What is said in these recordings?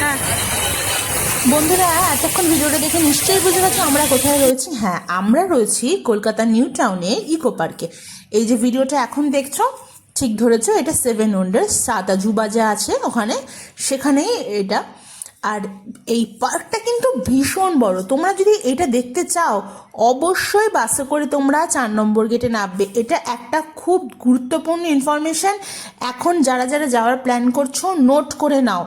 হ্যাঁ। বন্ধুরা, এতক্ষণ ভিডিওটা দেখে নিশ্চয়ই বুঝে গেছো আমরা কোথায় রয়েছি। হ্যাঁ আমরা রয়েছি কলকাতা নিউ টাউনে ইকো পার্কে। এই যে ভিডিওটা এখন দেখছ, ঠিক ধরেছো, এটা সেভেন ওয়ান্ডার্স, সাত আজুবা যা আছে ওখানে। সেখানেই এটা আর এই পার্কটা কিন্তু ভীষণ বড়। তোমরা যদি এটা দেখতে চাও, অবশ্যই বাসে করে তোমরা চার নম্বর গেটে নামবে। এটা একটা খুব গুরুত্বপূর্ণ ইনফরমেশন এখন যারা যারা যাওয়ার প্ল্যান করছ নোট করে নাও।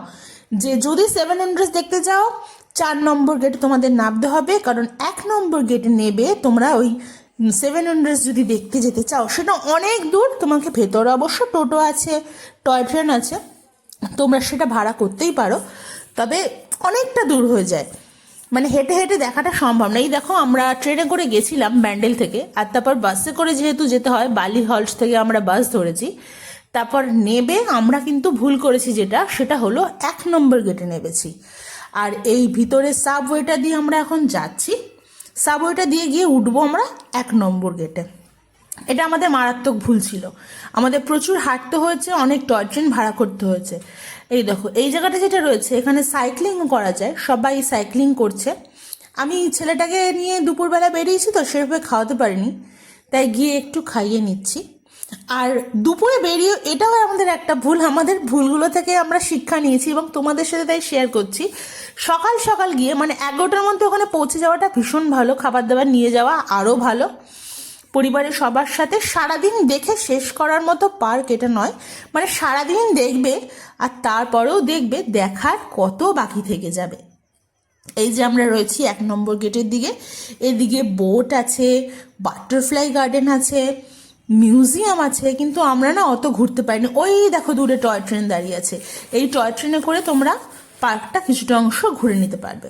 যে যদি সেভেন হান্ড্রেড দেখতে যাও চার নম্বর গেটে তোমাদের নামতে হবে। কারণ এক নম্বর গেটে নেবে তোমরা ওই সেভেন হান্ড্রেড যদি দেখতে যেতে চাও, সেটা অনেক দূর। তোমাকে ভেতরে অবশ্য টোটো আছে টয় ট্রেন আছে। তোমরা সেটা ভাড়া করতেই পারো। তবে অনেকটা দূর হয়ে যায়। মানে হেঁটে হেঁটে দেখাটা সম্ভব না। এই দেখো, আমরা ট্রেনে করে গেছিলাম ব্যান্ডেল থেকে, আর তারপর বাসে করে যেহেতু যেতে হয়, বালি হল্ট থেকে আমরা বাস ধরেছি। তারপর নেবে, আমরা কিন্তু ভুল করেছি যেটা, সেটা হলো এক নম্বর গেটে নেবেছি আর এই ভিতরে সাবওয়েটা দিয়ে আমরা এখন যাচ্ছি। সাবওয়েটা দিয়ে গিয়ে উঠবো আমরা এক নম্বর গেটে এটা আমাদের মারাত্মক ভুল ছিল। আমাদের প্রচুর হাঁটতে হয়েছে, অনেক টয় ট্রেন ভাড়া করতে হয়েছে। এই দেখো, এই জায়গাটা যেটা রয়েছে, এখানে সাইক্লিংও করা যায়, সবাই সাইক্লিং করছে। আমি ছেলেটাকে নিয়ে দুপুরবেলা বেরিয়েছি তো, সেভাবে খাওয়াতে পারিনি, তাই গিয়ে একটু খাইয়ে নিচ্ছি। আর দুপুরে বেরিয়ে, এটাও আমাদের একটা ভুল, আমাদের ভুলগুলো থেকে আমরা শিক্ষা নিয়েছি এবং তোমাদের সাথে তাই শেয়ার করছি। সকাল সকাল গিয়ে মানে এগারোটার মধ্যে ওখানে পৌঁছে যাওয়াটা ভীষণ ভালো, খাবার দাবার নিয়ে যাওয়া আরও ভালো। পরিবারের সবার সাথে সারাদিন দেখে শেষ করার মতো পার্ক এটা নয়। মানে সারাদিন দেখবে আর তারপরেও দেখবে দেখার কত বাকি থেকে যাবে। এই যে আমরা রয়েছি এক নম্বর গেটের দিকে। এদিকে বোট আছে, বাটারফ্লাই গার্ডেন আছে, মিউজিয়াম আছে, কিন্তু আমরা না অত ঘুরতে পারিনি। ওই দেখো দূরে টয় ট্রেন দাঁড়িয়ে আছে। এই টয় ট্রেনে করে তোমরা পার্কটা কিছুটা অংশ ঘুরে নিতে পারবে।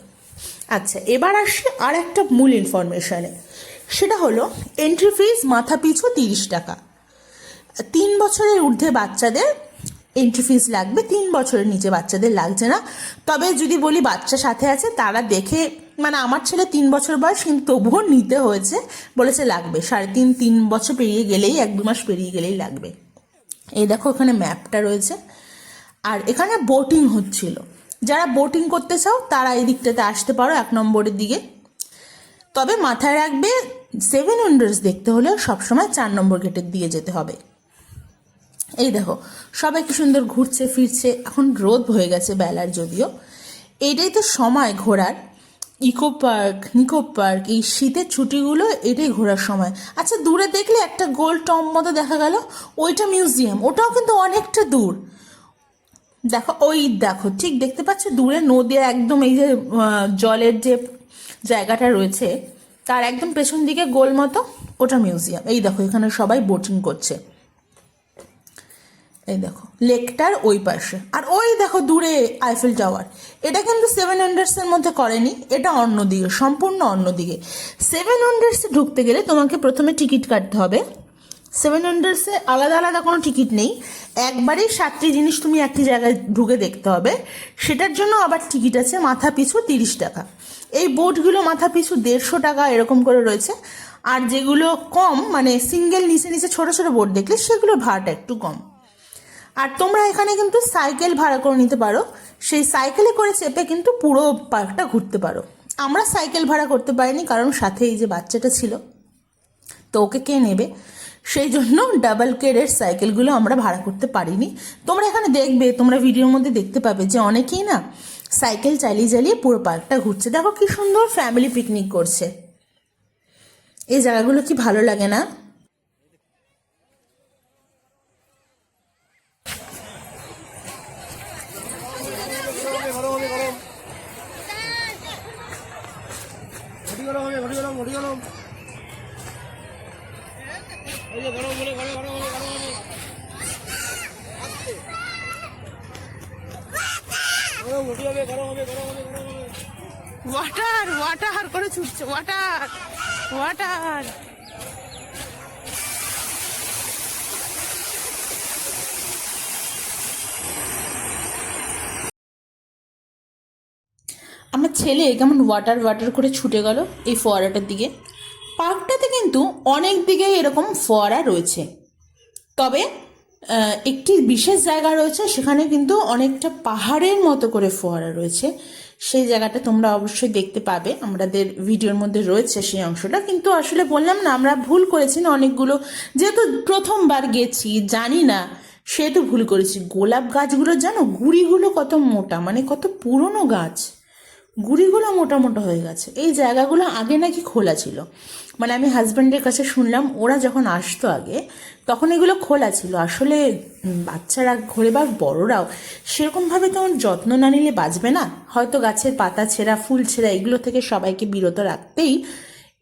আচ্ছা এবার আসি আর একটা মূল ইনফরমেশনে সেটা হলো এন্ট্রি ফিজ মাথা পিছু তিরিশ টাকা। তিন বছরের ঊর্ধ্বে বাচ্চাদের এন্ট্রি ফিজ লাগবে, তিন বছরের নিচে বাচ্চাদের লাগছে না। তবে যদি বলি বাচ্চা সাথে আছে, তারা দেখে মানে আমার ছেলে তিন বছর বয়স, কিন্তু তবুও নিতে হয়েছে, বলেছে লাগবে। সাড়ে তিন তিন বছর পেরিয়ে গেলেই, এক দু মাস পেরিয়ে গেলেই লাগবে। এই দেখো এখানে ম্যাপটা রয়েছে। আর এখানে বোটিং হচ্ছিল। যারা বোটিং করতে চাও, তারা এই দিকটাতে আসতে পারো এক নম্বরের দিকে। তবে মাথায় রাখবে সেভেন উইন্ডোজ দেখতে হলে সবসময় চার নম্বর গেটের দিয়ে যেতে হবে। এই দেখো, সবাই কি সুন্দর ঘুরছে, ফিরছে, এখন রোদ হয়ে গেছে বেলার যদিও। এটাই তো সময় ঘোরার। ইকো পার্ক, নিকো পার্ক, এই শীতের ছুটিগুলো এটাই ঘোরার সময়। আচ্ছা দূরে দেখলে একটা গোল টম মতো দেখা গেল, ওইটা মিউজিয়াম ওটাও কিন্তু অনেকটা দূর। দেখো, ওই দেখো, ঠিক দেখতে পাচ্ছ, দূরে নদী একদম এই যে জলের যে জায়গাটা রয়েছে তার একদম পেছন দিকে গোল মতো ওটা মিউজিয়াম। এই দেখো, এখানে সবাই বোটিং করছে। এই দেখো, লেকটার ওই পাশে। আর ওই দেখো, দূরে আইফেল টাওয়ার এটা কিন্তু সেভেন হান্ড্রেডসের মধ্যে করেনি, এটা অন্যদিকে, সম্পূর্ণ অন্যদিকে। সেভেন হান্ড্রেডসে ঢুকতে গেলে তোমাকে প্রথমে টিকিট কাটতে হবে। সেভেন হান্ড্রেডসে আলাদা আলাদা কোনো টিকিট নেই। একবারেই সাতটি জিনিস তুমি একটি জায়গায় ঢুকে দেখতে হবে। সেটার জন্য আবার টিকিট আছে মাথা পিছু তিরিশ টাকা। এই বোটগুলো মাথা পিছু দেড়শো টাকা এরকম করে রয়েছে। আর যেগুলো কম মানে সিঙ্গেল নিচে নিচে ছোট ছোট বোট দেখলে সেগুলোর ভাড়াটা একটু কম। আর তোমরা এখানে কিন্তু সাইকেল ভাড়া করে নিতে পারো। সেই সাইকেলে করে চেপে কিন্তু পুরো পার্কটা ঘুরতে পারো। আমরা সাইকেল ভাড়া করতে পারিনি, কারণ সাথে এই যে বাচ্চাটা ছিল, তো ওকে কে নেবে? সেই জন্য ডাবল কেরের সাইকেলগুলো আমরা ভাড়া করতে পারিনি। তোমরা এখানে দেখবে, তোমরা ভিডিওর মধ্যে দেখতে পাবে যে অনেকেই না সাইকেল চালিয়ে চালিয়ে পুরো পার্কটা ঘুরছে। দেখো কি সুন্দর ফ্যামিলি পিকনিক করছে। এই জায়গাগুলো কি ভালো লাগে না? গরম গরম। ওয়াটার ওয়াটার করে ছুটছে ওয়াটার ওয়াটার আমার ছেলে কেমন ওয়াটার ওয়াটার করে ছুটে গেল এই ফোয়ারাটার দিকে। পার্কটাতে কিন্তু অনেক দিকেই এরকম ফোয়ারা রয়েছে। তবে একটি বিশেষ জায়গা রয়েছে, সেখানে কিন্তু অনেকটা পাহাড়ের মতো করে ফোয়ারা রয়েছে। সেই জায়গাটা তোমরা অবশ্যই দেখতে পাবে। আমাদের ভিডিওর মধ্যে রয়েছে সেই অংশটা। কিন্তু আসলে বললাম না, আমরা ভুল করেছি না অনেকগুলো। যেহেতু প্রথমবার গেছি, জানি না, সেহেতু ভুল করেছি। গোলাপ গাছগুলো জানো, গুড়িগুলো কত মোটা মানে কত পুরনো গাছ। গুড়িগুলো মোটা মোটা হয়ে গেছে। এই জায়গাগুলো আগে নাকি খোলা ছিল। মানে আমি হাজব্যান্ডের কাছে শুনলাম, ওরা যখন আসতো আগে, তখন এগুলো খোলা ছিল। আসলে বাচ্চারা, ঘোরে বা বড়রাও, সেরকমভাবে তেমন যত্ন না নিলে বাঁচবে না। হয়তো গাছের পাতা ছেঁড়া, ফুল ছেঁড়া, এগুলো থেকে সবাইকে বিরত রাখতেই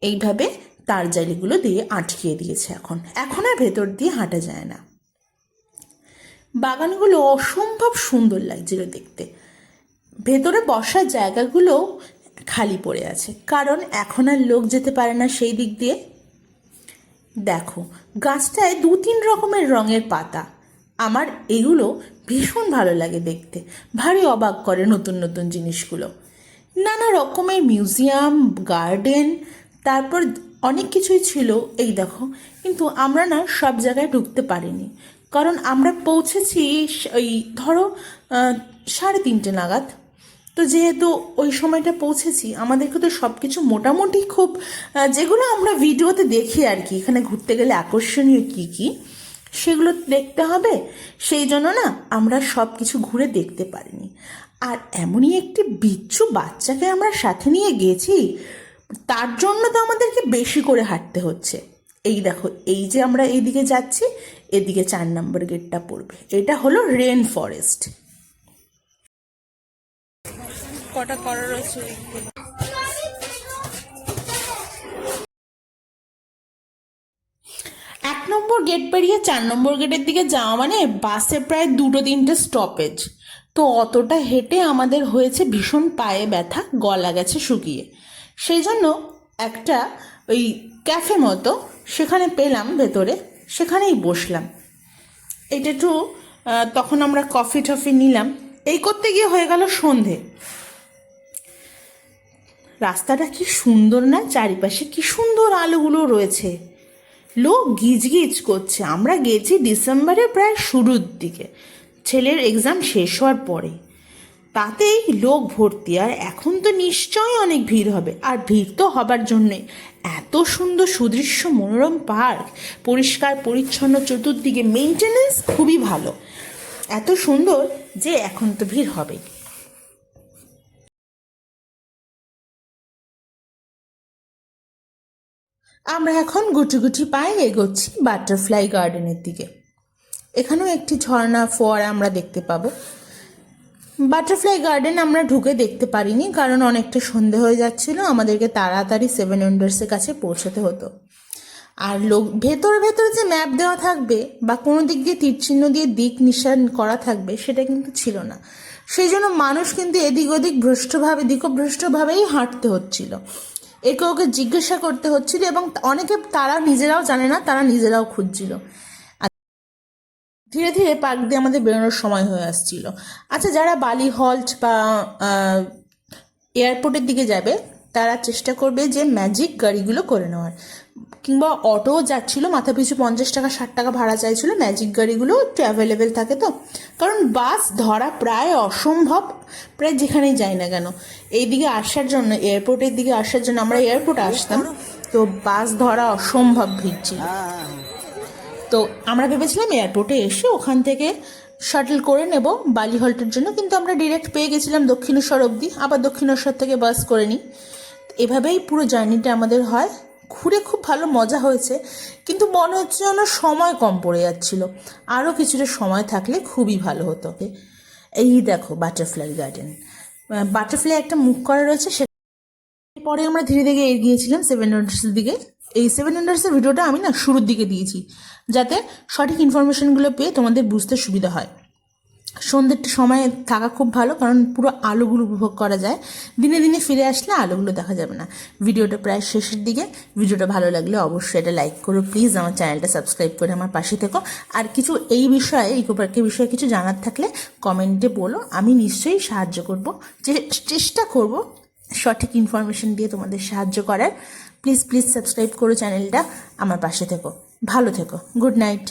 এইভাবে তার জালিগুলো দিয়ে আটকিয়ে দিয়েছে এখন। এখন আর ভেতর দিয়ে হাঁটা যায় না। বাগানগুলো অসম্ভব সুন্দর লাগছিল দেখতে। ভেতরে বসার জায়গাগুলো খালি পড়ে আছে। কারণ এখন আর লোক যেতে পারে না সেই দিক দিয়ে। দেখো, গাছটায় দু তিন রকমের রঙের পাতা। আমার এগুলো ভীষণ ভালো লাগে দেখতে। ভারী অবাক করে নতুন নতুন জিনিসগুলো। নানা রকমের মিউজিয়াম, গার্ডেন, তারপর অনেক কিছুই ছিল। এই দেখো, কিন্তু আমরা না সব জায়গায় ঢুকতে পারিনি। কারণ আমরা পৌঁছেছি ওই ধরো সাড়ে তিনটে নাগাদ। তো যেহেতু ওই সময়টা পৌঁছেছি, আমাদেরকে তো সব কিছু মোটামুটি খুব যেগুলো আমরা ভিডিওতে দেখি আর কি, এখানে ঘুরতে গেলে আকর্ষণীয় কী কী, সেগুলো দেখতে হবে। সেই জন্য না, আমরা সব কিছু ঘুরে দেখতে পারিনি। আর এমনই একটি বিচ্ছু বাচ্চাকে আমরা সাথে নিয়ে গেছি, তার জন্য তো আমাদেরকে বেশি করে হাঁটতে হচ্ছে। এই দেখো, এই যে আমরা এইদিকে যাচ্ছি, এদিকে চার নম্বর গেটটা পড়বে। এটা হলো রেন ফরেস্ট। কটা করা রয়েছে এক নম্বর গেট পেরিয়ে চার নম্বর গেটের দিকে যাওয়া মানে বাসে প্রায় দুটো তিনটে স্টপেজ তো অতটা হেঁটে আমাদের হয়েছে ভীষণ পায়ে ব্যথা, গলা গেছে শুকিয়ে। সেই জন্য একটা ওই ক্যাফে মতো সেখানে পেলাম ভেতরে, সেখানেই বসলাম। এটা একটু তখন আমরা কফি টফি নিলাম। এই করতে গিয়ে হয়ে গেল সন্ধে। রাস্তাটা কি সুন্দর না? চারিপাশে কি সুন্দর আলোগুলো রয়েছে। লোক গিজ গিজ করছে। আমরা গেছি ডিসেম্বরের প্রায় শুরুর দিকে। ছেলের এক্সাম শেষ হওয়ার পরে। তাতেই লোক ভর্তি। আর এখন তো নিশ্চয়ই অনেক ভিড় হবে। আর ভিড় তো হবার জন্যে। এত সুন্দর সুদৃশ্য মনোরম পার্ক। পরিষ্কার, পরিচ্ছন্ন, চতুর্দিকে মেনটেনেন্স খুবই ভালো। এত সুন্দর যে এখন তো ভিড় হবেই। আমরা এখন গুটি গুটি পায়ে এগোচ্ছি বাটারফ্লাই গার্ডেনের দিকে। এখানেও একটি ঝর্ণা ফোয়ারা আমরা দেখতে পাবো। বাটারফ্লাই গার্ডেন আমরা ঢুকে দেখতে পারিনি, কারণ অনেকটা সন্ধে হয়ে যাচ্ছিল। আমাদেরকে তাড়াতাড়ি সেভেন ওয়ান্ডার্সের কাছে পৌঁছতে হতো। আর লোক, ভেতর ভেতরে যে ম্যাপ দেওয়া থাকবে বা কোনো দিক দিয়ে তীরচিহ্ন দিয়ে দিক নিশান করা থাকবে, সেটা কিন্তু ছিল না। সেই জন্য মানুষ কিন্তু এদিক ওদিক ভ্রষ্টভাবে, দিকভ্রষ্টভাবেই হাঁটতে হচ্ছিল। একে ওকে জিজ্ঞাসা করতে হচ্ছিল এবং অনেকে তারা নিজেরাও জানে না, তারা নিজেরাও খুঁজছিল। ধীরে ধীরে পার্ক দিয়ে আমাদের বেরোনোর সময় হয়ে আসছিল। আচ্ছা যারা বালি হল্ট বা এয়ারপোর্টের দিকে যাবে, তারা চেষ্টা করবে যে ম্যাজিক গাড়িগুলো করে নেওয়ার। কিংবা অটো যাচ্ছিল মাথা পিছু পঞ্চাশ টাকা, ষাট টাকা ভাড়া চাইছিল ম্যাজিক গাড়িগুলো একটু অ্যাভেলেবেল থাকে তো। কারণ বাস ধরা প্রায় অসম্ভব, প্রায় যেখানেই যাই না কেন। এইদিকে আসার জন্য এয়ারপোর্টের দিকে আসার জন্য আমরা এয়ারপোর্টে আসতাম, তো বাস ধরা অসম্ভব ভিড় ছিল। তো আমরা ভেবেছিলাম এয়ারপোর্টে এসে ওখান থেকে শাটল করে নেব বালি হল্টের জন্য, কিন্তু আমরা ডিরেক্ট পেয়ে গেছিলাম দক্ষিণেশ্বর অবধি, আবার দক্ষিণেশ্বর থেকে বাস করে নিই। এভাবেই পুরো জার্নিটা আমাদের হয়। ঘুরে খুব ভালো মজা হয়েছে, কিন্তু মনে হচ্ছে যেন সময় কম পড়ে যাচ্ছিল। আরও কিছুটা সময় থাকলে খুবই ভালো হতো। এই দেখো বাটারফ্লাই গার্ডেন বাটারফ্লাই একটা মুখ করা রয়েছে, সে পরে আমরা ধীরে ধীরে এগিয়েছিলাম সেভেন ওয়ান্ডার্সের দিকে। এই সেভেন ওয়ান্ডার্সের ভিডিওটা আমি না শুরুর দিকে দিয়েছি, যাতে সঠিক ইনফরমেশনগুলো পেয়ে তোমাদের বুঝতে সুবিধা হয়। সন্ধ্যের সময় থাকা খুব ভালো, কারণ পুরো আলোগুলো উপভোগ করা যায়। দিনে দিনে ফিরে আসলে আলোগুলো দেখা যাবে না। ভিডিওটা প্রায় শেষের দিকে। ভিডিওটা ভালো লাগলে অবশ্যই এটা লাইক করো, প্লিজ আমার চ্যানেলটা সাবস্ক্রাইব করে আমার পাশে থেকো। আর কিছু এই বিষয়ে ইকো পার্কের বিষয়ে কিছু জানার থাকলে কমেন্টে বলো। আমি নিশ্চয়ই সাহায্য করব। যে চেষ্টা করব সঠিক ইনফরমেশন দিয়ে তোমাদের সাহায্য করার। প্লিজ প্লিজ সাবস্ক্রাইব করো চ্যানেলটা। আমার পাশে থেকো। ভালো থেকো। Good night